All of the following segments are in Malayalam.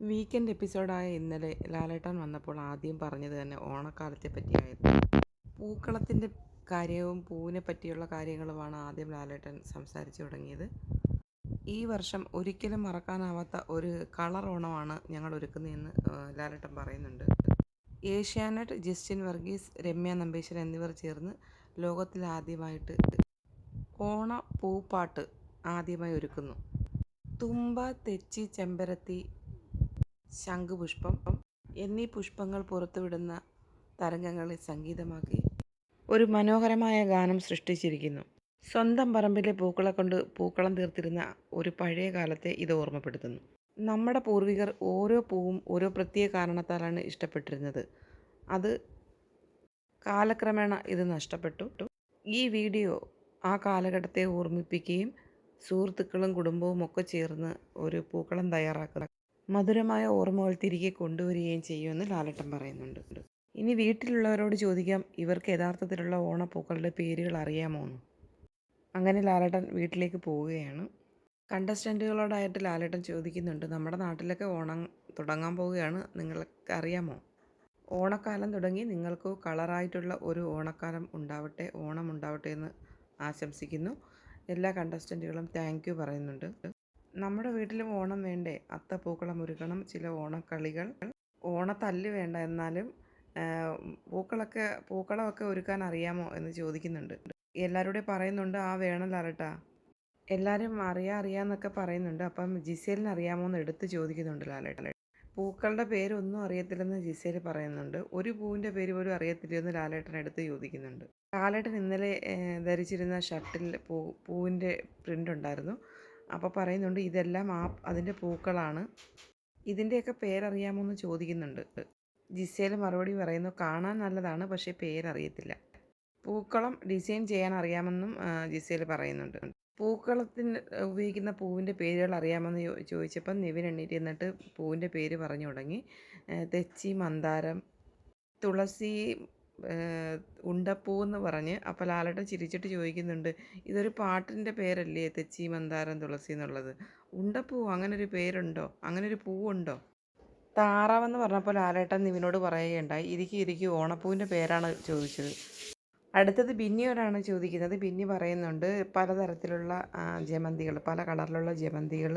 വീക്കെൻഡ് എപ്പിസോഡായ ഇന്നലെ ലാലേട്ടൻ വന്നപ്പോൾ ആദ്യം പറഞ്ഞത് തന്നെ ഓണക്കാലത്തെ പറ്റിയായിരുന്നു. പൂക്കളത്തിന്റെ കാര്യവും പൂവിനെ പറ്റിയുള്ള കാര്യങ്ങളുമാണ് ആദ്യം ലാലേട്ടൻ സംസാരിച്ചു തുടങ്ങിയത്. ഈ വർഷം ഒരിക്കലും മറക്കാനാവാത്ത ഒരു കളർ ഓണമാണ് ഞങ്ങൾ ഒരുക്കുന്നതെന്ന് ലാലേട്ടൻ പറയുന്നുണ്ട്. ഏഷ്യാനെറ്റ് ജസ്റ്റിൻ വർഗീസ് രമ്യ നമ്പീശൻ എന്നിവർ ചേർന്ന് ലോകത്തിലാദ്യമായിട്ട് ഓണ പൂപ്പാട്ട് ആദ്യമായി ഒരുക്കുന്നു. തുമ്പ തെച്ചി ചെമ്പരത്തി ശംഖുപുഷ്പം എന്നീ പുഷ്പങ്ങൾ പുറത്തുവിടുന്ന തരംഗങ്ങളെ സംഗീതമാക്കി. ഒരു മനോഹരമായ ഗാനം സൃഷ്ടിച്ചിരിക്കുന്നു. സ്വന്തം പറമ്പിലെ പൂക്കളെ കൊണ്ട് പൂക്കളം തീർത്തിരുന്ന ഒരു പഴയ കാലത്തെ ഇത് ഓർമ്മപ്പെടുത്തുന്നു. നമ്മുടെ പൂർവികർ ഓരോ പൂവും ഓരോ പ്രത്യേക കാരണത്താലാണ് ഇഷ്ടപ്പെട്ടിരുന്നത്. അത് കാലക്രമേണ ഇത് നഷ്ടപ്പെട്ടു. ഈ വീഡിയോ ആ കാലഘട്ടത്തെ ഓർമ്മിപ്പിക്കുകയും സുഹൃത്തുക്കളും കുടുംബവും ഒക്കെ ചേർന്ന് ഒരു പൂക്കളം തയ്യാറാക്കുക. മധുരമായ ഓർമ്മകൾ തിരികെ കൊണ്ടുവരികയും ചെയ്യുമെന്ന് ലാലട്ടൻ പറയുന്നുണ്ട്. ഇനി വീട്ടിലുള്ളവരോട് ചോദിക്കാം ഇവർക്ക് യഥാർത്ഥത്തിലുള്ള ഓണപ്പൂക്കളുടെ പേരുകൾ അറിയാമോ എന്ന്. അങ്ങനെ ലാലട്ടൻ വീട്ടിലേക്ക് പോവുകയാണ്. കണ്ടസ്റ്റന്റുകളോടായിട്ട് ലാലേട്ടൻ ചോദിക്കുന്നുണ്ട് നമ്മുടെ നാട്ടിലൊക്കെ ഓണം തുടങ്ങാൻ പോവുകയാണ് നിങ്ങൾക്ക് അറിയാമോ? ഓണക്കാലം തുടങ്ങി നിങ്ങൾക്ക് കളറായിട്ടുള്ള ഒരു ഓണക്കാലം ഉണ്ടാവട്ടെ ഓണം ഉണ്ടാവട്ടെ എന്ന് ആശംസിക്കുന്നു. എല്ലാ കണ്ടസ്റ്റന്റുകളും താങ്ക് യു പറയുന്നുണ്ട്. നമ്മുടെ വീട്ടിലും ഓണം വേണ്ടേ? അത്തപ്പൂക്കളം ഒരുക്കണം ചില ഓണക്കളികൾ. ഓണത്തല്ല് വേണ്ട എന്നാലും പൂക്കളൊക്കെ പൂക്കളമൊക്കെ ഒരുക്കാൻ അറിയാമോ എന്ന് ചോദിക്കുന്നുണ്ട്. എല്ലാവരോടും പറയുന്നുണ്ട് ആ വേണം ലാലട്ടാ എല്ലാവരും അറിയാം അറിയാമെന്നൊക്കെ പറയുന്നുണ്ട്. അപ്പം ജിസേലിന് അറിയാമോ എന്ന് എടുത്ത് ചോദിക്കുന്നുണ്ട് ലാലേട്ടൻ. പൂക്കളുടെ പേരൊന്നും അറിയത്തില്ലെന്ന് ജിസേൽ പറയുന്നുണ്ട്. ഒരു പൂവിന്റെ പേര് പോലും അറിയത്തില്ലെന്ന് ലാലേട്ടൻ എടുത്ത് ചോദിക്കുന്നുണ്ട്. ലാലേട്ടൻ ഇന്നലെ ധരിച്ചിരുന്ന ഷർട്ടിൽ പൂ പൂവിന്റെ പ്രിന്റ് ഉണ്ടായിരുന്നു അപ്പോൾ പറയുന്നുണ്ട് ഇതെല്ലാം ആ അതിന്റെ പൂക്കളാണ്. ഇതിന്റെയൊക്കെ പേരറിയാമോ എന്ന് ചോദിക്കുന്നുണ്ട്. ജിസേൽ മറുപടി പറയുന്നു കാണാൻ നല്ലതാണ് പക്ഷേ പേരറിയത്തില്ല. പൂക്കളം ഡിസൈൻ ചെയ്യാൻ അറിയാമെന്നും ജിസേൽ പറയുന്നുണ്ട്. പൂക്കളത്തിന് ഉപയോഗിക്കുന്ന പൂവിന്റെ പേരുകൾ അറിയാമെന്ന് ചോദിച്ചപ്പം നിവിൻ എണ്ണീറ്റ് എന്നിട്ട് പൂവിന്റെ പേര് പറഞ്ഞു തുടങ്ങി. തെച്ചി മന്ദാരം തുളസി ഉണ്ടപ്പൂ എന്ന് പറഞ്ഞ് അപ്പോൾ ലാലേട്ടൻ ചിരിച്ചിട്ട് ചോദിക്കുന്നുണ്ട് ഇതൊരു പാട്ടിന്റെ പേരല്ലേ തെച്ചി മന്ദാരം തുളസി എന്നുള്ളത്? ഉണ്ടപ്പൂ അങ്ങനൊരു പേരുണ്ടോ? അങ്ങനൊരു പൂവുണ്ടോ? താറാവെന്ന് പറഞ്ഞപ്പോൾ ലാലേട്ടൻ നിവിനോട് പറയുകയുണ്ടായി ഇരിക്കും ഇരിക്കും ഓണപ്പൂവിന്റെ പേരാണ് ചോദിച്ചത്. അടുത്തത് ബിന്നിയോടാണ് ചോദിക്കുന്നത്. ബിന്നി പറയുന്നുണ്ട് പലതരത്തിലുള്ള ജമന്തികൾ പല കളറിലുള്ള ജമന്തികൾ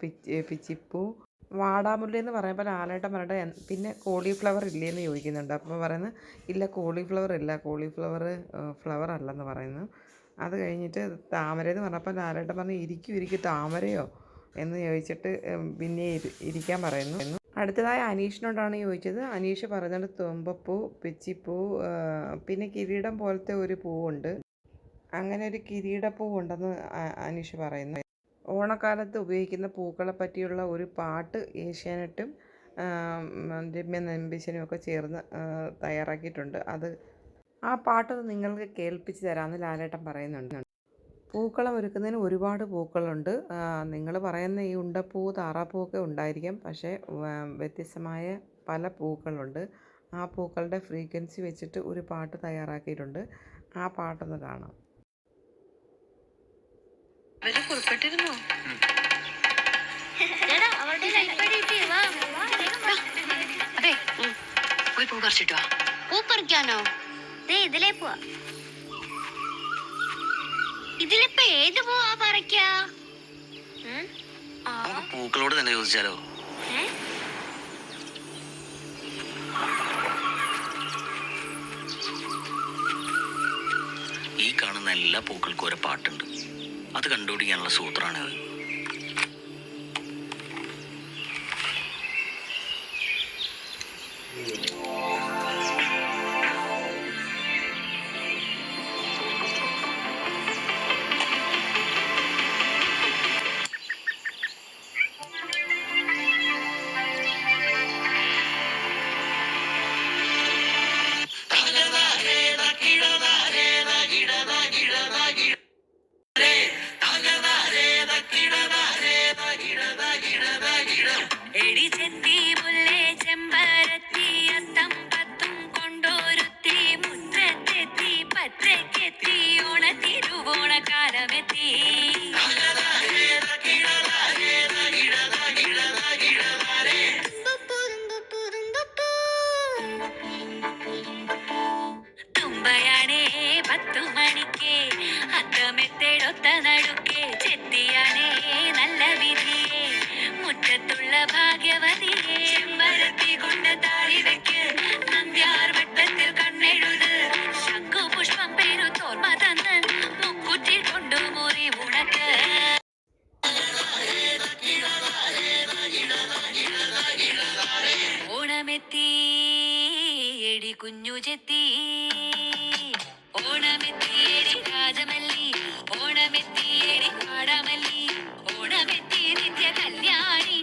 പിച്ചി പിച്ചിപ്പൂ വാടാമുല്ല എന്ന് പറയുമ്പോൾ ലാലേട്ടൻ പറഞ്ഞിട്ട് പിന്നെ കോളിഫ്ലവർ ഇല്ലേ എന്ന് ചോദിക്കുന്നുണ്ട്. അപ്പോൾ പറയുന്നത് ഇല്ല കോളിഫ്ലവർ ഇല്ല കോളിഫ്ലവർ ഫ്ലവർ അല്ലെന്ന് പറയുന്നു. അത് കഴിഞ്ഞിട്ട് താമര എന്ന് പറഞ്ഞപ്പോൾ ലാലേട്ടൻ പറഞ്ഞു ഇരിക്കും ഇരിക്കും താമരയോ എന്ന് ചോദിച്ചിട്ട് പിന്നെ ഇരിക്കാൻ പറയുന്നു. അടുത്തതായി അനീഷിനോടാണ് ചോദിച്ചത്. അനീഷ് പറയുന്നത് തുമ്പപ്പൂ പിച്ചിപ്പൂ പിന്നെ കിരീടം പോലത്തെ ഒരു പൂവുണ്ട്. അങ്ങനെ ഒരു കിരീടപ്പൂ ഉണ്ടെന്ന് അനീഷ് പറയുന്നു. ഓണക്കാലത്ത് ഉപയോഗിക്കുന്ന പൂക്കളെ പറ്റിയുള്ള ഒരു പാട്ട് ഏഷ്യാനെറ്റും രമ്യ നമ്പീശനും ഒക്കെ ചേർന്ന് തയ്യാറാക്കിയിട്ടുണ്ട്. അത് ആ പാട്ട് നിങ്ങൾക്ക് കേൾപ്പിച്ച് തരാമെന്ന് ലാലേട്ടൻ പറയുന്നുണ്ട്. പൂക്കളം ഒരുക്കുന്നതിന് ഒരുപാട് പൂക്കളുണ്ട്. നിങ്ങൾ പറയുന്ന ഈ ഉണ്ടപ്പൂ താറാപ്പൂ ഒക്കെ ഉണ്ടായിരിക്കും. പക്ഷേ വ്യത്യസ്തമായ പല പൂക്കളുണ്ട്. ആ പൂക്കളുടെ ഫ്രീക്വൻസി വെച്ചിട്ട് ഒരു പാട്ട് തയ്യാറാക്കിയിട്ടുണ്ട്. ആ പാട്ടൊന്ന് കാണാം. അതെ. പോയി പൂ പറിച്ചിട്ടോ പൂ പറിക്കാനോ ഇതിലേ പോവാ. ഇതിലിപ്പോ ഏത് പോവാ പറിക്കാ? നമുക്ക് പൂക്കളോട് തന്നെ ചോദിച്ചാലോ? ഈ കാണുന്ന എല്ലാ പൂക്കൾക്കും ഒരു പാട്ടുണ്ട്. അത് കണ്ടുപിടിക്കാനുള്ള സൂത്രമാണത് ഓണമെത്തി എടി കുഞ്ഞു ചെത്തി ഓണമെത്തി എടി രാജമല്ലി ഓണമെത്തി എടി കാടമല്ലി ഓണമെത്തി നിത്യ കല്യാണി